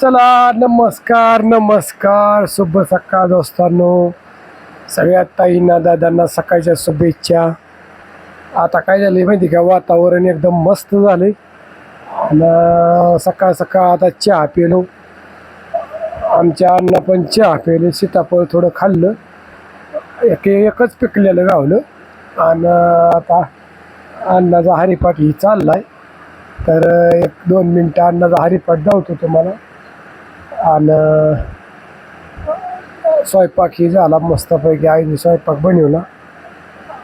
चला नमस्कार नमस्कार. शुभ सकाळ दोस्तांनो. सगळ्या ताईंना दादांना सकाळच्या शुभेच्छा. आता काय झालं माहिती का? वातावरण एकदम मस्त झाले आणि सकाळ सकाळ आता चहा पेलो. आमच्या अण्णा पण चहा पेले सीताफळ थोडं खाल्लं. एक एकच पिकलेलं गावलं. आणि आता अण्णाचा हरिपाठ ही चाललाय. तर एक दोन मिनटं अण्णाचा हरिपाठ धावतो तुम्हाला. आणि स्वयंपाक ही झाला मस्तपैकी. आईने स्वयंपाक बनवला.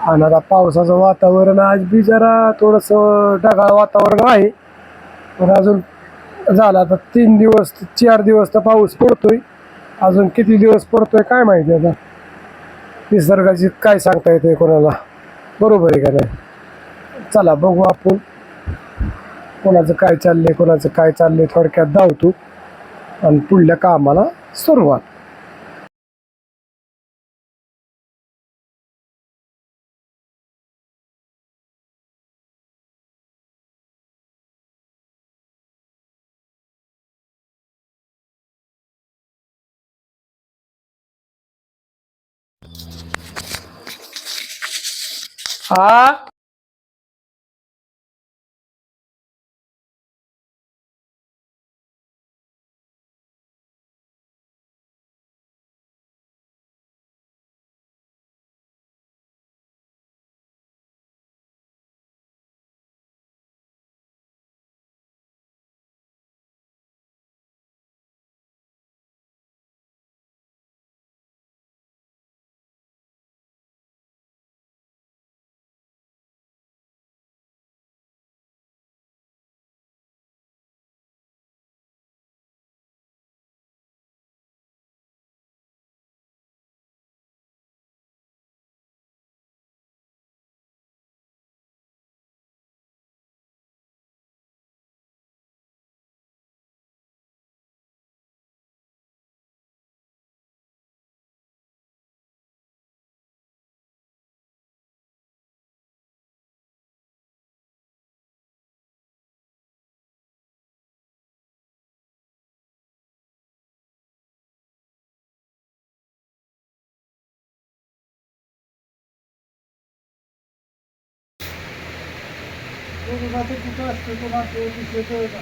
आणि आता पावसाचं वातावरण आज बी जरा थोडंसं ढगाळ वातावरण आहे. पण अजून झाला आता तीन दिवस चार दिवस तर पाऊस पडतोय. अजून किती दिवस पडतोय काय माहिती आता. निसर्गाची काय सांगता येते कोणाला. बरोबर आहे का नाही? चला बघू आपण. कोणाचं काय चाललंय कोणाचं काय चाललंय थोडक्यात धावतो. आणि पुढल्या कामाला सुरुवात. हा? গরু গাছে দুটো আসছে তোমার তৈরি খেতে হবে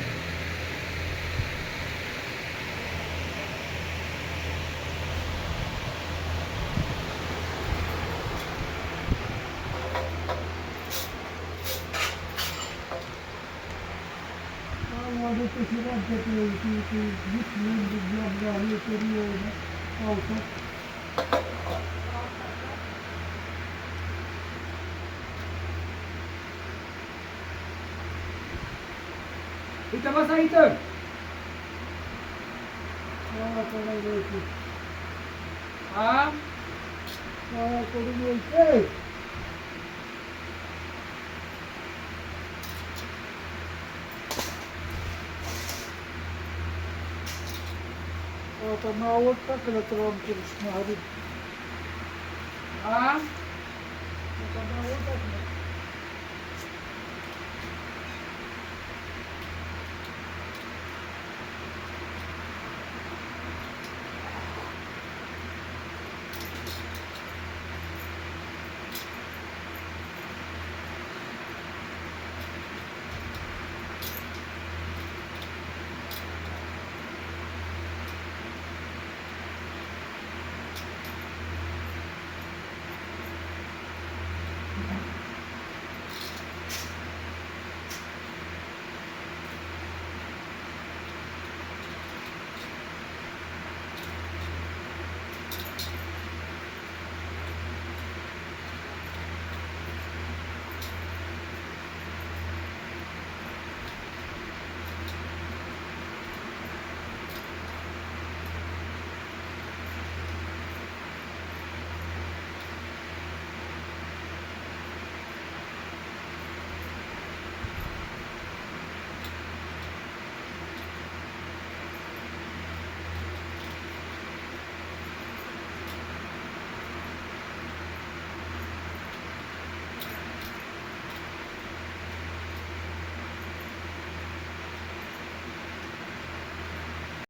Presidente che, che, che, che, che, che, che, che, che, che, che, इथं बसा इथं हा आता नावच टाकलं तर रामकृष्ण हरी हा आता नावं टाकलं